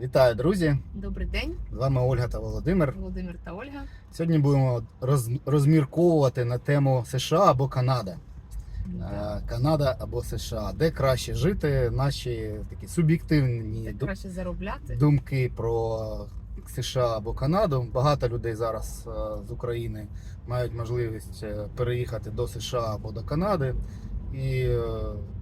Вітаю, друзі! Добрий день, З вами Ольга та Володимир. Володимир та Ольга. Сьогодні будемо роз, розмірковувати на тему США або Канада. Да. Е, Канада або США. Де краще жити? Наші такі суб'єктивні Де краще заробляти. думки про США або Канаду. Багато людей зараз е, з України мають можливість е, переїхати до США або до Канади. І е,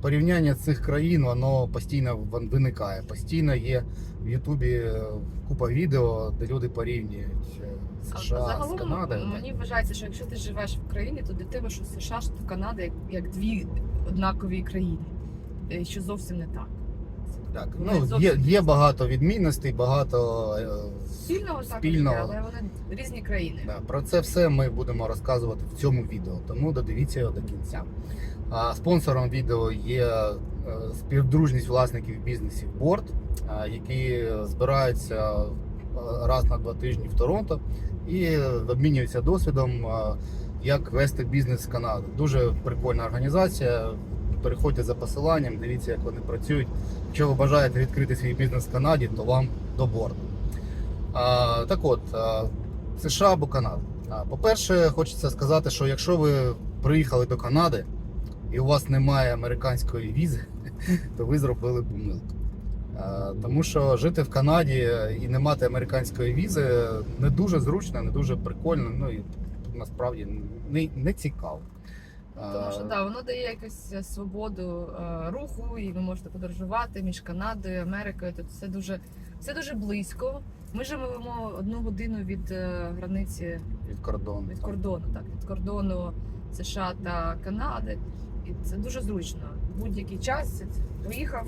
порівняння цих країн воно постійно виникає. Постійно є в Ютубі е, купа відео, де люди порівнюють е, А США з Канадою. мені вважається, що якщо ти живеш в Україні, то для тебе що США, що Канада як, як дві однакові країни, що зовсім не так. Так, Вони ну є, є багато відмінностей, багато Спільного спільного. є, але вони різні країни. Да, про це все ми будемо розказувати в цьому відео, тому додивіться його до кінця. Спонсором відео є е, співдружність власників бізнесів Борд, е, які збираються е, раз на два тижні в Торонто і обмінюються досвідом, як вести бізнес з Канади. Дуже прикольна організація. Переходьте за посиланням, дивіться, як вони працюють. Якщо ви бажаєте відкрити свій бізнес в Канаді, то вам до борду. А, так от, США або Канада. По-перше, хочеться сказати, що якщо ви приїхали до Канади і у вас немає американської візи, то ви зробили помилку. Тому що жити в Канаді і не мати американської візи не дуже зручно, не дуже прикольно, ну і насправді не, не цікаво. Тому що да, воно дає якусь свободу е, руху, і ви можете подорожувати між Канадою, Америкою. Тут все дуже, все дуже близько. Ми живемо одну годину від е, границі від кордону. від кордону, так від кордону США та Канади. І це дуже зручно. Будь-який час поїхав,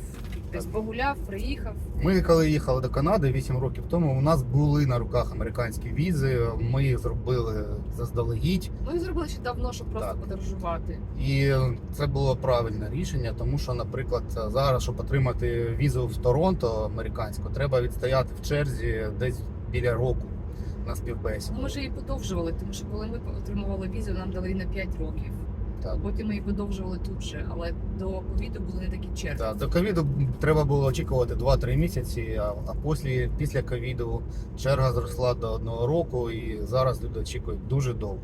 десь погуляв, приїхав. Ми коли їхали до Канади 8 років тому, у нас були на руках американські візи. Ми їх зробили заздалегідь, Ми їх зробили ще давно, щоб просто Так. подорожувати. і це було правильне рішення, тому що, наприклад, зараз, щоб отримати візу в Торонто американську, треба відстояти в черзі десь біля року на співбесіду. Ну, ми ж її подовжували, тому що коли ми отримували візу, нам дали її на 5 років. Так. Потім ми її подовжували тут же, але до ковіду були не такі черги. Так, до ковіду треба було очікувати 2-3 місяці, а, а після, після ковіду черга зросла до одного року, і зараз люди очікують дуже довго.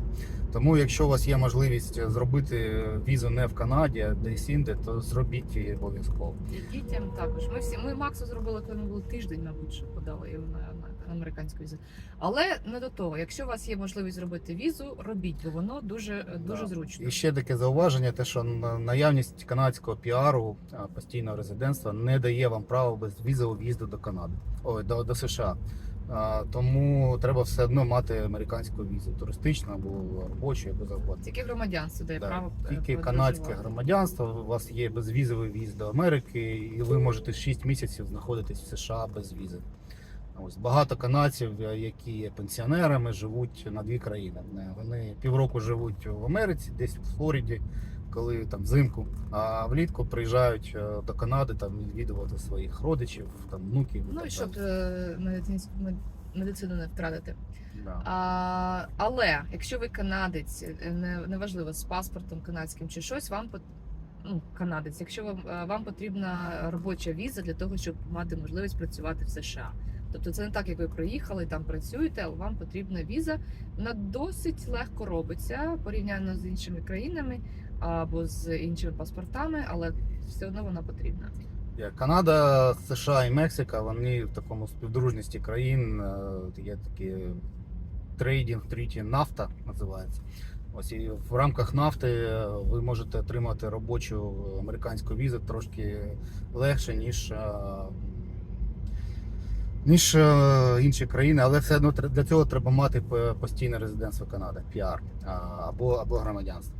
Тому, якщо у вас є можливість зробити візу не в Канаді, а десь інде, то зробіть її обов'язково. І дітям також. Ми всі ми Максу зробили, коли ми були тиждень, мабуть, що подали його на, на американську візу. Але не до того. Якщо у вас є можливість зробити візу, робіть, бо воно дуже дуже Да. зручно. І ще таке зауваження: те, що на- наявність канадського піару а, постійного резидентства не дає вам права без візового в'їзду до Канади, ой, до, до США. А, тому треба все одно мати американську візу, туристичну або робочу, або завгодно. Тільки громадянство дає Да, право е, Тільки подорожувати. канадське громадянство, у вас є безвізовий в'їзд до Америки, і ви можете 6 місяців знаходитись в США без візи. Ось багато канадців, е, які є пенсіонерами, живуть на дві країни. Е, Вони півроку живуть в Америці, десь в Флориді, коли там взимку, а влітку приїжджають е, до Канади там відвідувати своїх родичів, там внуків. Ну і щоб медицинську медицину не втратити. Да. А, але якщо ви канадець, е, не, неважливо з паспортом канадським чи щось, вам ну, канадець, якщо вам, вам потрібна робоча віза для того, щоб мати можливість працювати в США. Тобто це не так, як ви приїхали, там працюєте, але вам потрібна віза. Вона досить легко робиться порівняно з іншими країнами або з іншими паспортами, але все одно вона потрібна. Канада, США і Мексика, вони в такому співдружності країн е, є такі трейдинг, тріті нафта називається. Ось і в рамках нафти е, ви можете отримати робочу американську візу трошки легше, ніж, е, ніж е, інші країни, але все одно для цього треба мати постійне резидентство Канади, піар або, або громадянство.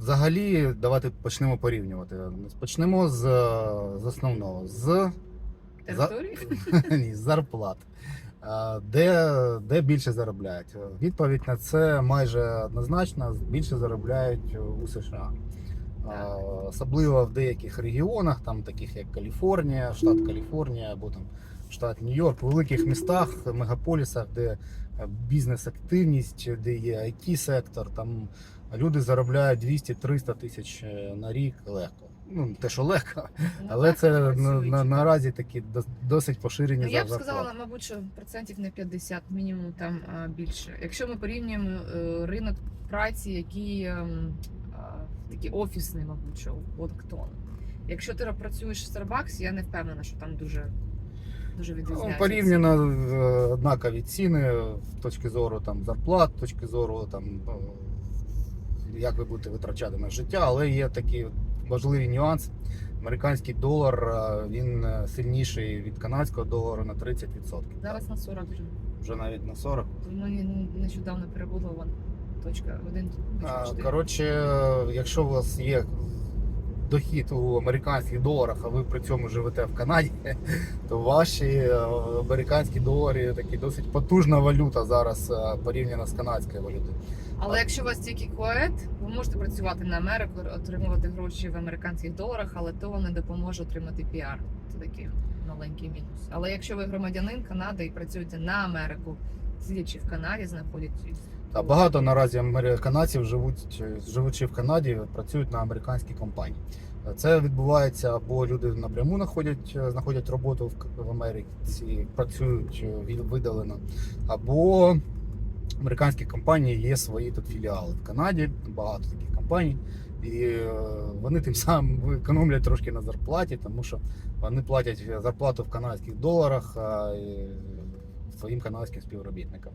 Взагалі, давайте почнемо порівнювати. Почнемо з, з основного, з, Території? ні, з зарплат. Де, де більше заробляють? Відповідь на це майже однозначно: більше заробляють у США. Особливо в деяких регіонах, там таких як Каліфорнія, штат Каліфорнія або там штат Нью-Йорк, в великих містах, мегаполісах, де е, бізнес-активність, де є it сектор там люди заробляють 200-300 тисяч е, на рік легко. Ну те, що легко, Ну, але так, це на, працюють. на, наразі такі дос- досить поширені Ну, я б зарплати. сказала, мабуть, що процентів на 50, мінімум там а, більше. Якщо ми порівнюємо е, ринок праці, який ем, а, такий офісний, мабуть, що Вашингтон. Якщо ти працюєш в Starbucks, я не впевнена, що там дуже, дуже Ну, порівняно е, однакові ціни з точки зору там зарплат, з точки зору там е, як ви будете витрачати на життя, але є такі важливі нюанси. Американський долар е, він е, сильніший від канадського долара на 30%. Зараз на 40 вже. вже навіть на 40. Мені нещодавно перебула точка 1. Коротше, е, якщо у вас є дохід у американських доларах, а ви при цьому живете в Канаді, то ваші е, американські долари такі досить потужна валюта зараз е, порівняно з канадською валютою. Але якщо у вас тільки коет, ви можете працювати на Америку, отримувати гроші в американських доларах, але то не допоможе отримати піар. Це такий маленький мінус. Але якщо ви громадянин Канади і працюєте на Америку, сидячи в Канаді, знаходячись. Та багато наразі канадців живуть, живучи в Канаді, працюють на американській компанії. Це відбувається або люди напряму знаходять, знаходять роботу в, Америці, працюють е, видалено, або американські компанії є свої тут філіали в Канаді, багато таких компаній. І е, вони тим самим економлять трошки на зарплаті, тому що вони платять зарплату в канадських доларах а, своїм канадським співробітникам.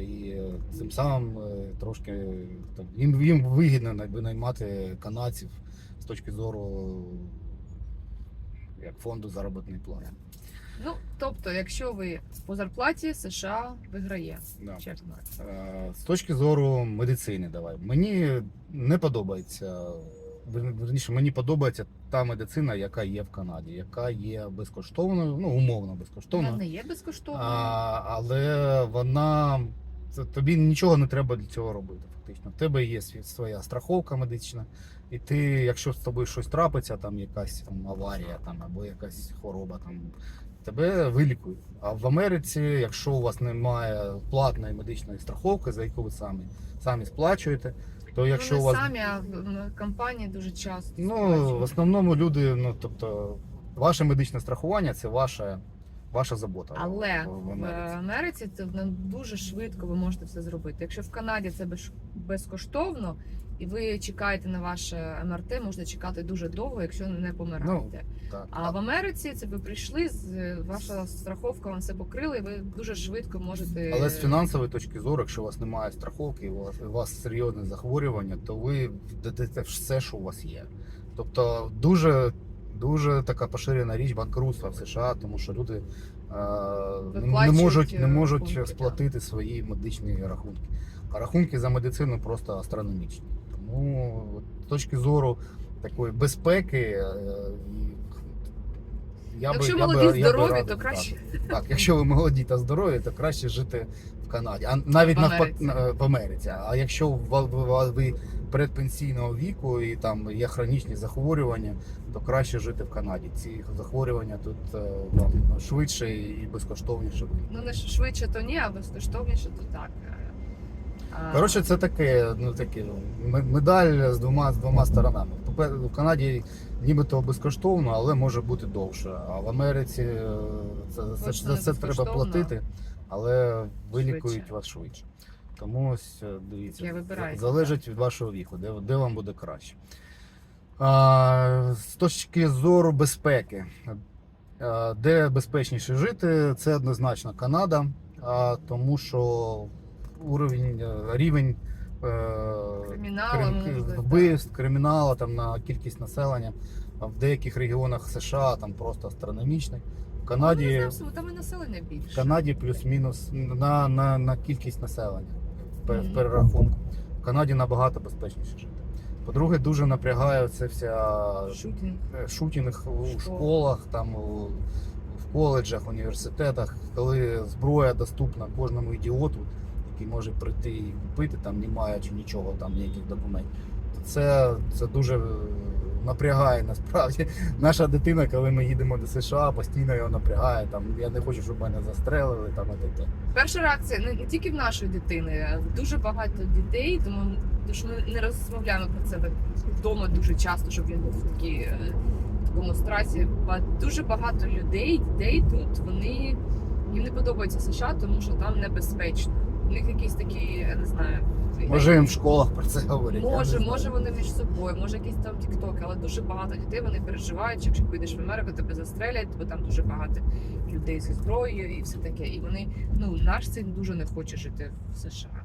І е, цим самим е, трошки там, їм, їм вигідно най- наймати канадців з точки зору як фонду заробітної плати. Ну тобто, якщо ви по зарплаті США виграє. Да. Чесно. Е, З точки зору медицини, давай. Мені не подобається. Вер- Верніше, мені подобається та медицина, яка є в Канаді, яка є безкоштовною, ну умовно Вона безкоштовною. не є безкоштовною. А, але вона це- тобі нічого не треба для цього робити. Фактично, в тебе є своя страховка медична, і ти, якщо з тобою щось трапиться, там якась там аварія, там або якась хвороба, там тебе вилікують. А в Америці, якщо у вас немає платної медичної страховки, за яку ви самі самі сплачуєте, то якщо ну, у вас самі, а компанії дуже часто. Ну, в основному люди, ну тобто, ваше медичне страхування це ваша, ваша забота. Але в, в в Америці. Америці це ну, дуже швидко ви можете все зробити. Якщо в Канаді це безкоштовно, і ви чекаєте на ваше МРТ, можна чекати дуже довго, якщо не помираєте. Так. А в Америці це ви прийшли, з- ваша страховка вам все покрила, і ви дуже швидко можете. Але з фінансової точки зору, якщо у вас немає страховки, у вас, у вас серйозне захворювання, то ви дадете все, що у вас є. Тобто дуже, дуже така поширена річ банкрутства в США, тому що люди е, не, не Виплачують, можуть, не е, можуть рахунки, сплатити свої медичні рахунки. А рахунки за медицину просто астрономічні. От, з точки зору такої безпеки. е, я Якщо би, я молоді, би, я би здорові, радив, то краще. Так, якщо ви молоді та здорові, то краще жити в Канаді, а навіть навпаки на- в Америці. А якщо ви, предпенсійного віку і там є хронічні захворювання, то краще жити в Канаді. Ці захворювання тут е, вам швидше і безкоштовніше. Ну не швидше, то ні, а безкоштовніше, то так. А, Коротше, це таке, ну таке м- медаль з двома з двома сторонами. В Канаді нібито безкоштовно, але може бути довше. А в Америці е, це, це, за це треба платити, але вилікують Швидше. вас швидше. Тому ось е, дивіться, Я вибираю. залежить від вашого віку, де, де вам буде краще. А, з точки зору безпеки, е, де безпечніше жити, це однозначно Канада, а, тому що уровень, е, рівень е, Криміналу, крим- можливо, вбивств, криміналу там, на кількість населення в деяких регіонах США там просто астрономічний. В Канаді, Ну, знаю, там і населення більше. в Канаді плюс-мінус на, на, на кількість населення в пер- в перерахунку. В Канаді набагато безпечніше жити. По-друге, дуже напрягає це вся Шутінг. е, шутінг у Школа. школах, там у, в коледжах, університетах, коли зброя доступна кожному ідіоту, який може прийти і купити, там не маючи нічого, там ніяких документів. Це, це дуже е, напрягає насправді. Наша дитина, коли ми їдемо до США, постійно його напрягає. Там я не хочу, щоб мене застрелили. Там і таке. Перша реакція не, тільки в нашої дитини, а дуже багато дітей, тому що ми не розмовляємо про це так вдома дуже часто, щоб він був в такій е, такому страсі. Дуже багато людей, дітей тут вони їм не подобається США, тому що там небезпечно. У них якісь такі, я не знаю. Може їм в школах про це говорять. Може, може вони між собою, може якісь там тіктоки, але дуже багато дітей вони переживають, що якщо поїдеш в Америку, тебе застрелять, бо там дуже багато людей зі зброєю і все таке. І вони, ну наш син дуже не хоче жити в США.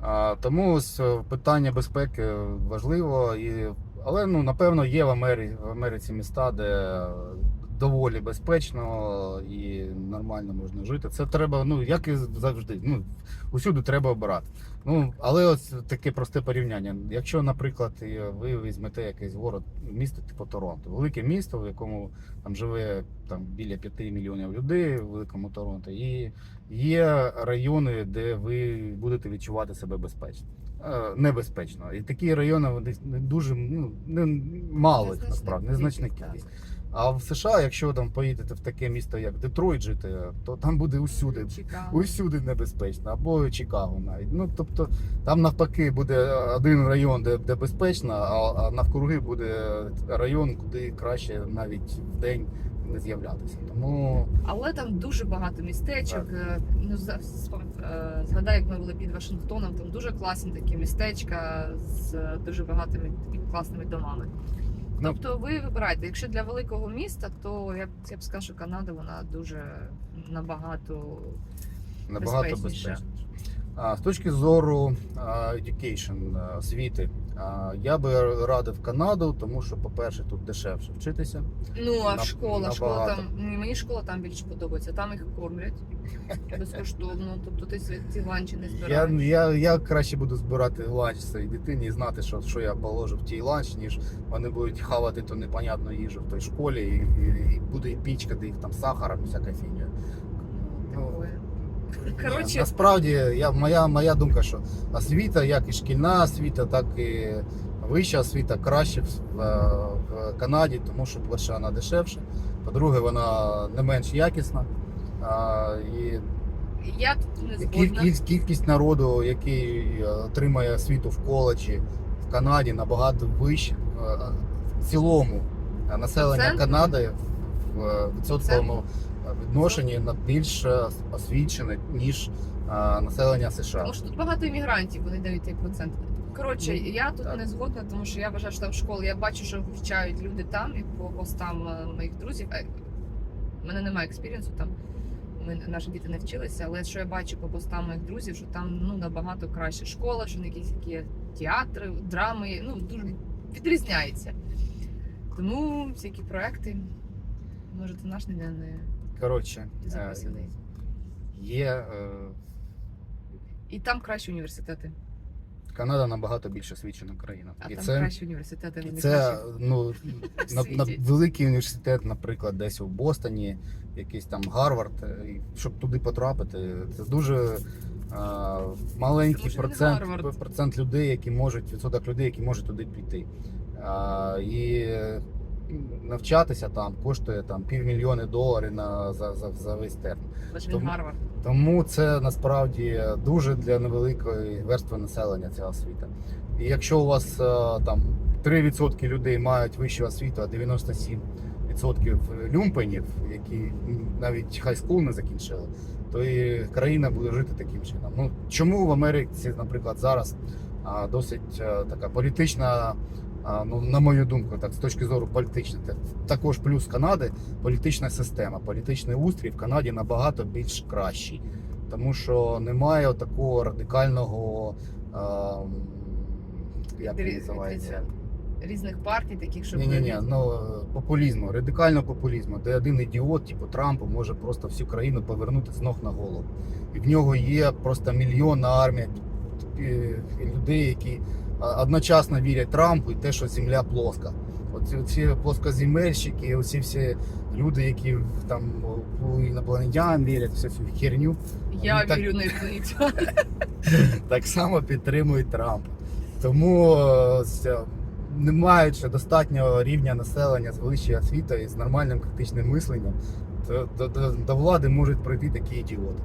А, тому ось е, питання безпеки важливо, і, але ну, напевно є в Америці, в Америці міста, де доволі безпечно і нормально можна жити. Це треба, ну як і завжди. Ну, усюди треба обирати. Ну, але ось таке просте порівняння. Якщо, наприклад, ви візьмете якийсь город, місто типу Торонто, велике місто, в якому там живе там біля 5 мільйонів людей, в великому Торонто, і є райони, де ви будете відчувати себе безпечно. Е, Небезпечно. І такі райони вони дуже ну, не, мало насправді, незначна кількість. А в США, якщо там поїдете в таке місто, як Детройт жити, то там буде усюди. Чикаго. Усюди небезпечно, або Чикаго навіть. Ну тобто там навпаки буде один район, де, де безпечно, а, а навкруги буде район, куди краще навіть в день не з'являтися. Тому Але там дуже багато містечок. Е, Ну е, згадай, як ми були під Вашингтоном, там дуже класні такі містечка з дуже багатими такими класними домами. Ну. Тобто ви вибираєте, якщо для великого міста, то я б я б сказав, що Канада вона дуже набагато набагато безпечніша. безпечніше. З точки зору education, освіти, я би радив Канаду, тому що, по-перше, тут дешевше вчитися. ну а На- школа, школа там мені школа там більше подобається. Там їх кормлять безкоштовно. Тобто ти ці- ланчі не збираєш. я, я краще буду збирати ланч своїй дитині і знати, що, що я положу в тій ланч, ніж вони будуть хавати ту непонятну їжу в той школі, і, і, і буде і пічкати їх там сахаром, всяка фігня. Коротше, Насправді, я, моя, моя думка, що освіта, як і шкільна освіта, так і вища освіта краще в, в, в Канаді, тому що, по-перше, вона дешевша, по-друге, вона не менш якісна. А, і я тут не згодна. кіль- кількість народу, який е, отримає освіту в коледжі в Канаді, набагато вище. Е, В цілому населення Процент? Канади в відсотковому відношенні на більш е, освічене, ніж е, населення США. Тому що тут багато іммігрантів, вони дають цей процент. Коротше, Ну, я тут так. не згодна, тому що я вважаю, що там школи, я бачу, що вивчають люди там і по постам е, моїх друзів. У мене немає експірієнсу там. Ми наші діти не вчилися, але що я бачу по постам моїх друзів, що там ну набагато краще школа, що якісь які театри, драми, ну дуже відрізняється. Тому всякі проекти. Може, це наш не Коротше, е, записаний. є е, І там кращі університети. Канада набагато більш освічена країна. А і там це, кращі університети. і вони це кращі. ну, на, на світі. великий університет, наприклад, десь у Бостоні, якийсь там Гарвард, е, і щоб туди потрапити, це дуже е, маленький не процент, Гарвард. процент людей, які можуть, відсоток людей, які можуть туди піти. А, і навчатися там коштує там півмільйони доларів на, за, за, за весь термін. Тому- Тому це насправді дуже для невеликої верстви населення ця освіта. І якщо у вас е, там 3% людей мають вищу освіту, а 97% люмпенів, які навіть хайскул не закінчили, то і країна буде жити таким чином. Ну чому в Америці, наприклад, зараз досить е, така політична, а, ну на мою думку, так з точки зору політичної, також плюс Канади, політична система, політичний устрій в Канаді набагато більш кращий, тому що немає такого радикального. ем, Як Диві- називається? Різних партій, таких, щоб Ні, ні, ні, ну популізму, радикального популізму, де один ідіот, типу Трампа, може просто всю країну повернути з ног на голову. І в нього є просто мільйонна армія е, людей, які а, одночасно вірять Трампу і те, що земля плоска. Оці ці плоскоземельщики, оці всі люди, які там у іннопланетян вірять, всю цю херню, я так- вірю на інопланетян. так само підтримують Трампа. Тому е, не маючи достатнього рівня населення з вищою освітою і з нормальним критичним мисленням, то до, до, до влади можуть прийти такі ідіоти.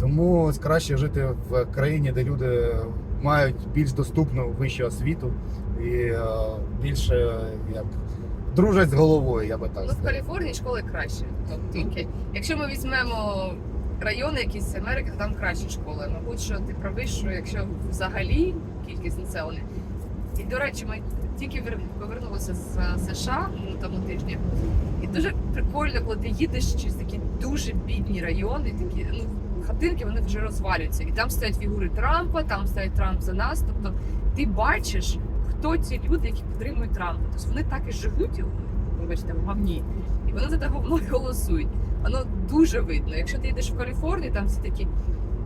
Тому ось краще жити в країні, де люди мають більш доступну вищу освіту і е, більше як дружать з головою, я би так Ну, в. Каліфорнії школи краще. Тобто, тільки якщо ми візьмемо райони якісь Америки, то там кращі школи. Мабуть, що ти правий, що якщо взагалі кількість населення. І до речі, ми тільки вер- повернулися з е, США ну, тому тижні. І дуже прикольно, коли ти їдеш через такі дуже бідні райони, такі ну хатинки вони вже розвалюються. І там стоять фігури Трампа, там стоять Трамп за нас. Тобто ти бачиш, хто ці люди, які підтримують Трампа. Тобто вони так і живуть, вибачте, в говні. І вони за те говно голосують. Воно дуже видно. Якщо ти йдеш в Каліфорнію, там всі такі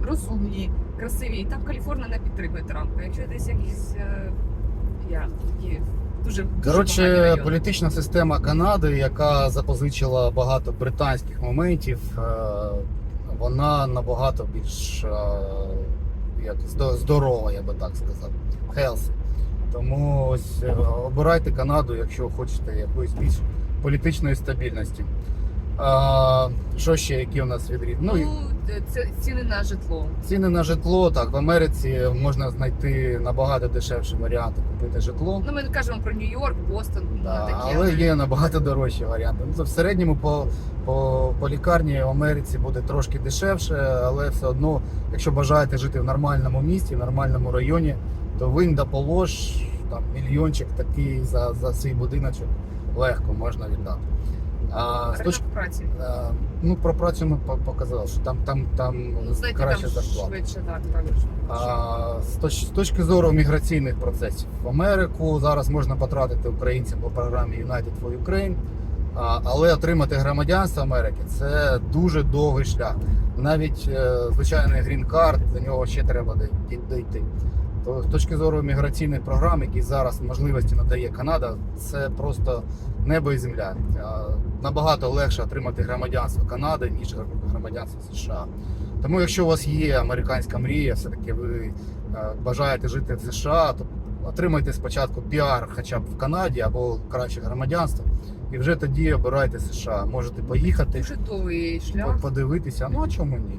розумні, красиві, і там Каліфорнія не підтримує Трампа. Якщо десь якісь е, я такі дуже Коротше, політична система Канади, яка запозичила багато британських моментів, е, вона набагато більш е, як здорова, я би так сказав. Healthy. Тому ось е, обирайте Канаду, якщо хочете якоїсь більш політичної стабільності. А, що ще, які у нас відрізні? Ну, Ну, ціни на житло. ціни на житло, так, в Америці можна знайти набагато дешевші варіанти купити житло. Ну, ми кажемо про Нью-Йорк, Бостон, Да, такі. але є набагато дорожчі варіанти. Ну, в середньому по, по, по лікарні в Америці буде трошки дешевше, але все одно, якщо бажаєте жити в нормальному місті, в нормальному районі, то винь да полож, там мільйончик такий за, за свій будиночок легко можна віддати. А, з точки, праці. а, ну, про працю ми показали, що там, там, там Ну, краще зарплата. швидше, так. А, з, точ, з точки зору міграційних процесів в Америку зараз можна потратити українцям по програмі United for Ukraine, а, але отримати громадянство Америки це дуже довгий шлях. Навіть е, звичайний грін-карт, до нього ще треба дойти. То з точки зору міграційних програм, які зараз можливості надає Канада, це просто небо і земля. Набагато легше отримати громадянство Канади, ніж громадянство США. Тому, якщо у вас є американська мрія, все-таки ви е, бажаєте жити в США, то отримайте спочатку піар хоча б в Канаді або краще громадянство, і вже тоді обирайте США. Можете поїхати, шлях. подивитися. Ну а чому ні?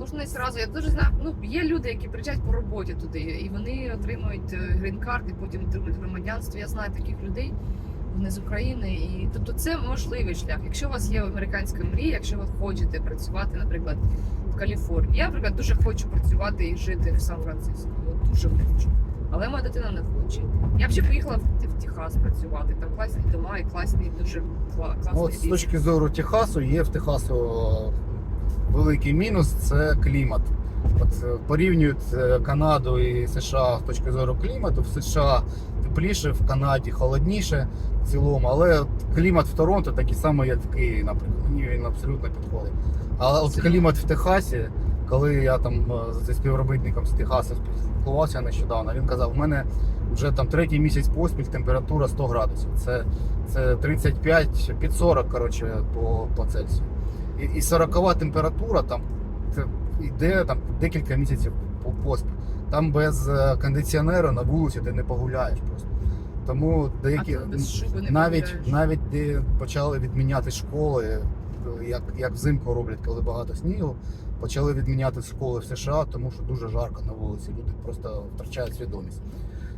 Кожен не зразу. Я дуже знаю. Ну є люди, які приїжджають по роботі туди, і вони отримують е, грін-карт, і потім отримують громадянство. Я знаю таких людей. Вони з України, і тобто це можливий шлях. Якщо у вас є американська мрія, якщо ви хочете працювати, наприклад, в Каліфорнії. Я, наприклад, дуже хочу працювати і жити в Сан-Франциско. Дуже хочу. Але моя дитина не хоче. Я б ще поїхала в, Техас працювати. Там класні дома і класні, дуже кла- класний от з точки зору Техасу, є в Техасу великий мінус це клімат. От е, порівнюють е, Канаду і США з точки зору клімату. В США тепліше, в Канаді холодніше в цілому, але клімат в Торонто такий самий, як в Києві, наприклад. Мені він абсолютно підходить. А от клімат в Техасі, коли я там е, зі співробітником з Техасу спілкувався нещодавно, він казав, в мене вже там третій місяць поспіль температура 100 градусів. Це, це 35 під 40, коротше, по, по Цельсію. І, і 40 температура там це йде там декілька місяців по- поспіль. Там без е, кондиціонера на вулиці ти не погуляєш просто. Тому деякі А навіть, навіть де почали відміняти школи, як, як взимку роблять, коли багато снігу, почали відміняти школи в США, тому що дуже жарко на вулиці. Люди просто втрачають свідомість.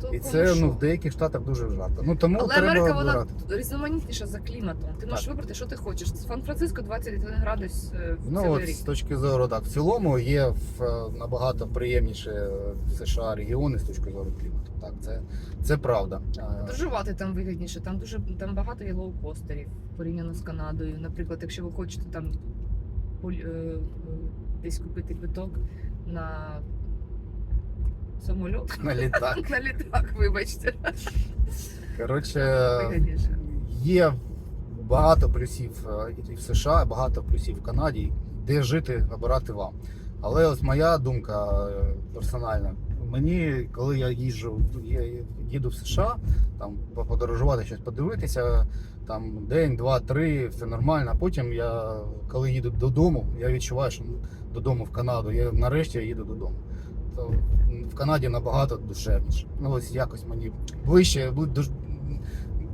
То І це ну в деяких штатах дуже жарко. Ну тому Але треба Америка вона різноманітніша за кліматом. Ти можеш вибрати, що ти хочеш. Сан-Франциско 21 градус е, в Ну цілий от рік. з точки зору, так в цілому є в е, набагато приємніші е, в США регіони з точки зору клімату. Так, це, це правда. Е, Подорожувати там вигідніше, там дуже там багато є лоукостерів порівняно з Канадою. Наприклад, якщо ви хочете там поль- е, е, десь купити квиток на самоліт, На літак. на літак, вибачте, Коротше, є багато плюсів е, і в США, багато плюсів в Канаді, де жити, обирати вам. Але ось моя думка е, персональна. Мені, коли я їжджу, я їду в США, там подорожувати щось подивитися, там день, два, три, все нормально. А потім я, коли їду додому, я відчуваю, що додому в Канаду, я нарешті я їду додому. То в Канаді набагато душевніше. Ну ось якось мені ближче, душ-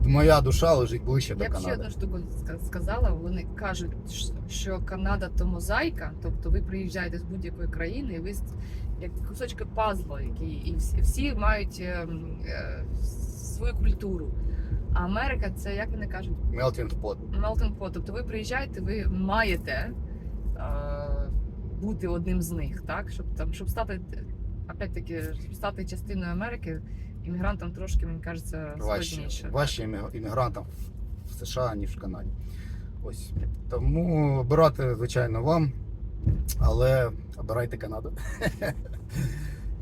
моя душа лежить ближче до Я б ще Канади. одну штуку ска- сказала. Вони кажуть, що- що Канада то мозаїка, тобто ви приїжджаєте з будь-якої країни, і ви з- як кусочки пазла, які і всі, всі мають ем, е, свою культуру. А Америка це як вони кажуть, Melting pot. melting pot. Тобто ви приїжджаєте, ви маєте е, бути одним з них, так? Щоб там, щоб стати опять-таки, щоб стати частиною Америки, іммігрантам трошки, мені кажеться, Важче, складніше. важче іммігрантам в США, ніж в Канаді. Ось. Тому обирати, звичайно, вам, але обирайте Канаду.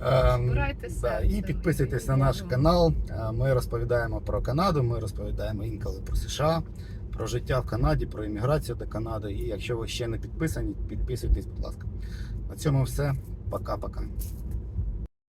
Ем, Обирайте да, І підписуйтесь на наш канал. Е, Ми розповідаємо про Канаду, ми розповідаємо інколи про США, про життя в Канаді, про імміграцію до Канади. І якщо ви ще не підписані, підписуйтесь, будь ласка. На цьому все. Пока-пока.